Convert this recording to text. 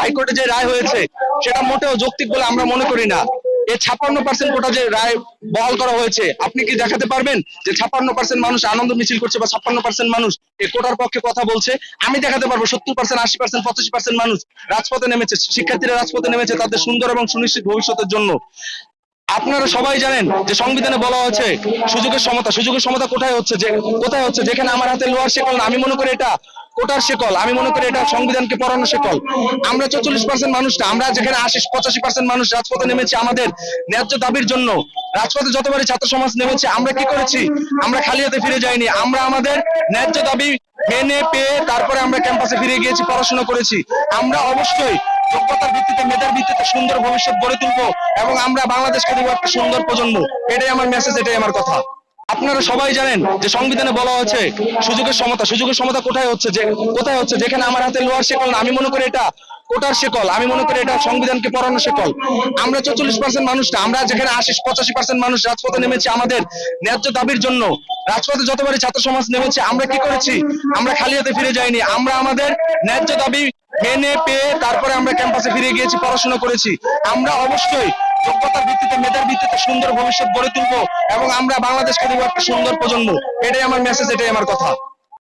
হাইকোর্টে যে রায় হয়েছে, সেটা মোটেও যৌক্তিক বলে আমরা মনে করি না। এই ছাপ্পান্ন পার্সেন্ট কোটা যে রায় বহাল করা হয়েছে, আপনি কি দেখাতে পারবেন যে ছাপ্পান্ন পার্সেন্ট মানুষ আনন্দ মিছিল করছে বা ছাপ্পান্ন পার্সেন্ট মানুষ এই কোটার পক্ষে কথা বলছে? আমি দেখাতে পারব সত্তর পার্সেন্ট আশি পার্সেন্ট পঁচাশি পার্সেন্ট মানুষ রাজপথে নেমেছে, শিক্ষার্থীরা রাজপথে নেমেছে তাদের সুন্দর এবং সুনিশ্চিত ভবিষ্যতের জন্য। আপনারা সবাই জানেন যে সংবিধানে বলা হয়েছে সুযোগের সমতা সুযোগের সমতা কোথায় হচ্ছে যে, কোথায় হচ্ছে? যেখানে আমার হাতে লোহার শেকল না, আমি মনে করি এটা কোটার শেকল, আমি মনে করি এটা সংবিধানকে পড়ানো শেকল। আমরা চল্লিশ পার্সেন্ট মানুষ না আমরা যেখানে আশি, পঁচাশি পার্সেন্ট মানুষ রাজপথে নেমেছে আমাদের ন্যায্য দাবির জন্য। রাজপথে যতবারই ছাত্র সমাজ নেমেছে, আমরা কি করেছি? আমরা খালি হাতে ফিরে যাইনি। আমরা আমাদের ন্যায্য দাবি মেনে পেয়ে তারপরে আমরা ক্যাম্পাসে ফিরে গিয়েছি, পড়াশোনা করেছি। আমরা অবশ্যই যোগ্যতার ভিত্তিতে, মেধার ভিত্তিতে সুন্দর ভবিষ্যৎ গড়ে তুলবো এবং আমরা বাংলাদেশকে দেবো একটা সুন্দর প্রজন্ম। এটাই আমার মেসেজ এটাই আমার কথা। আপনারা সবাই জানেন যে সংবিধানে বলা হয়েছে সুযোগের সমতা সুযোগের সমতা কোথায় হচ্ছে যে, কোথায় হচ্ছে? যেখানে আমার হাতে লোহার শেকল না, আমি মনে করি এটা কোটার শেকল, আমি মনে করি এটা সংবিধানকে পড়ানো শেকল। আমরা চল্লিশ পার্সেন্ট মানুষ না আমরা যেখানে আশি, পঁচাশি পার্সেন্ট মানুষ রাজপথে নেমেছি আমাদের ন্যায্য দাবির জন্য। রাজপথে যতবারই ছাত্র সমাজ নেমেছে, আমরা কি করেছি? আমরা খালি হাতে ফিরে যাইনি। আমরা আমাদের ন্যায্য দাবি মেনে পেয়ে তারপরে আমরা ক্যাম্পাসে ফিরে গিয়েছি, পড়াশোনা করেছি। আমরা অবশ্যই যোগ্যতার ভিত্তিতে, মেধার ভিত্তিতে সুন্দর ভবিষ্যৎ গড়ে তুলবো এবং আমরা বাংলাদেশকে দেবো একটা সুন্দর প্রজন্ম। এটাই আমার মেসেজ এটাই আমার কথা।